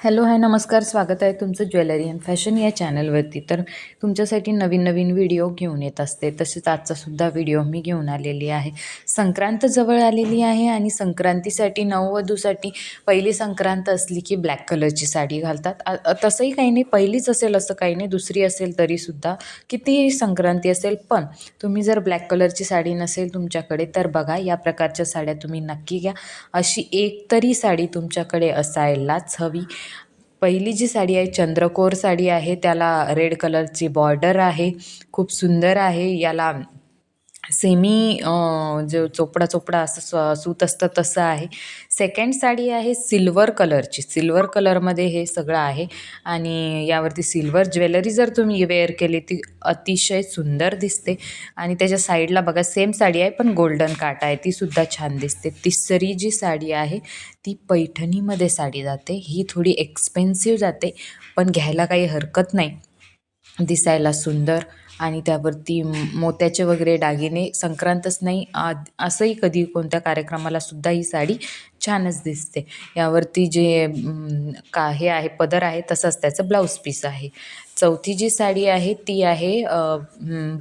Hello hi नमस्कार स्वागत आहे तुमचं ज्वेलरी अँड फॅशन या चॅनलवरती. तर तुमच्यासाठी नवीन नवीन व्हिडिओ घेऊन येत असते. तसेच आजचासुद्धा व्हिडिओ मी घेऊन आलेली आहे. संक्रांत जवळ आलेली आहे आणि संक्रांतीसाठी नववधूसाठी पहिली संक्रांत असली की ब्लॅक कलरची साडी घालतात. तसंही काही नाही पहिलीच असेल असं काही नाही दुसरी असेल तरीसुद्धा कितीही संक्रांती असेल पण तुम्ही जर ब्लॅक कलरची साडी नसेल तुमच्याकडे तर बघा या प्रकारच्या साड्या तुम्ही नक्की घ्या. अशी एक तरी साडी तुमच्याकडे असायलाच हवी. पहिली जी साडी आहे चंद्रकोर साडी आहे त्याला रेड कलरची बॉर्डर आहे खूप सुंदर आहे याला सेमी जो चोपडा चोपडा असं स सूत असतं तसं आहे. सेकंड साडी आहे सिल्वर कलरची सिल्वर कलरमध्ये हे सगळं आहे. आणि यावरती सिल्वर ज्वेलरी जर तुम्ही वेअर केली ती अतिशय सुंदर दिसते. आणि त्याच्या साईडला बघा सेम साडी आहे पण गोल्डन काट आहे. तीसुद्धा छान दिसते. तिसरी जी साडी आहे ती पैठणीमध्ये साडी जाते. ही थोडी एक्सपेन्सिव्ह जाते पण घ्यायला काही हरकत नाही. दिसायला सुंदर. आणि त्यावरती मोत्याचे वगैरे दागिने संक्रांतच नाही आद असंही कधी कोणत्या कार्यक्रमाला सुद्धा ही साडी छानच दिसते. यावरती जे का हे आहे पदर आहे तसंच त्याचं ब्लाऊज पीस आहे. चौथी जी साडी आहे ती आहे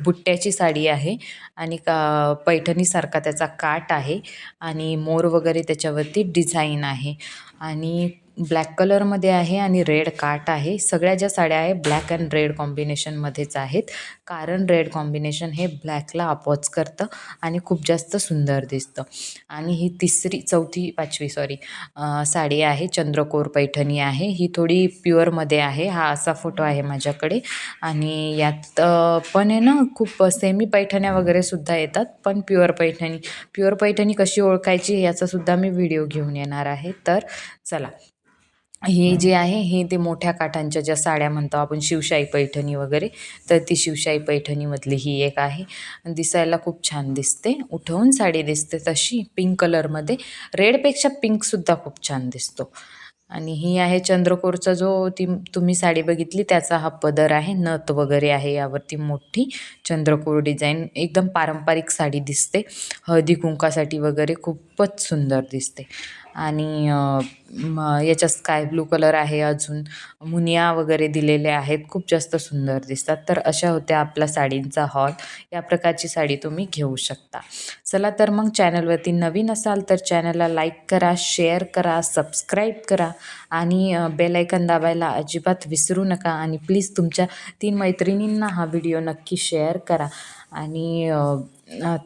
बुट्ट्याची साडी आहे आणि का पैठणीसारखा त्याचा काट आहे आणि मोर वगैरे त्याच्यावरती डिझाईन आहे. आणि ब्लॅक कलरमध्ये आहे आणि रेड काट आहे. सगळ्या ज्या साड्या आहे ब्लॅक अँड रेड कॉम्बिनेशनमध्येच आहेत. कारण रेड कॉम्बिनेशन हे ब्लॅकला अपॉच करतं आणि खूप जास्त सुंदर दिसतं. आणि ही तिसरी चौथी पाचवी सॉरी साडी आहे चंद्रकोर पैठणी आहे. ही थोडी प्युअरमध्ये आहे. हा असा फोटो आहे माझ्याकडे. आणि यात पण आहे ना खूप सेमी पैठण्या वगैरे सुद्धा येतात पण प्युअर पैठणी. प्युअर पैठणी कशी ओळखायची याचासुद्धा मी व्हिडिओ घेऊन येणार आहे. तर चला. ही जी आहे हे ते मोठ्या काठांच्या ज्या साड्या म्हणतो आपण शिवशाही पैठणी वगैरे तर ती शिवशाही पैठणीमधली ही एक आहे. दिसायला खूप छान दिसते. उठवून साडी दिसते तशी पिंक कलरमध्ये. रेडपेक्षा पिंकसुद्धा खूप छान दिसतो. आणि ही आहे चंद्रकोरचा जो ती तुम्ही साडी बघितली त्याचा हा पदर आहे. नथ वगैरे आहे यावरती मोठी. चंद्रकोर डिझाईन एकदम पारंपरिक साडी दिसते. हळदी कुंकासाठी वगैरे खूपच सुंदर दिसते. आणि याच्यात स्काय ब्लू कलर आहे अजून. मुनिया वगैरे दिलेले आहेत. खूप जास्त सुंदर दिसतात. तर अशा होत्या आपला साडींचा हॉल या प्रकारची साडी तुम्ही घेऊ शकता. चला तर मग चॅनलवरती नवीन असाल तर चॅनलला लाईक करा शेअर करा सबस्क्राईब करा आणि बेलायकन दाबायला अजिबात विसरू नका. आणि प्लीज तुमच्या तीन मैत्रिणींना हा व्हिडिओ नक्की शेअर करा. आणि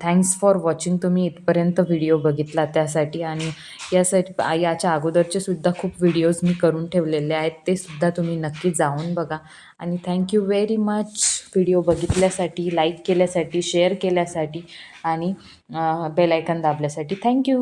थँक्स फॉर वॉचिंग तुम्ही इथपर्यंत व्हिडिओ बघितला त्यासाठी आणि यासाठी याच्या अगोदरचे सुद्धा खूप व्हिडिओज मी करून ठेवलेले आहेत. ते सुद्धा तुम्ही नक्की जाऊन बघा. आणि thank you very much video बघितल्यासाठी like केल्यासाठी शेअर केल्यासाठी आणि बेलायकन दाबल्यासाठी थँक्यू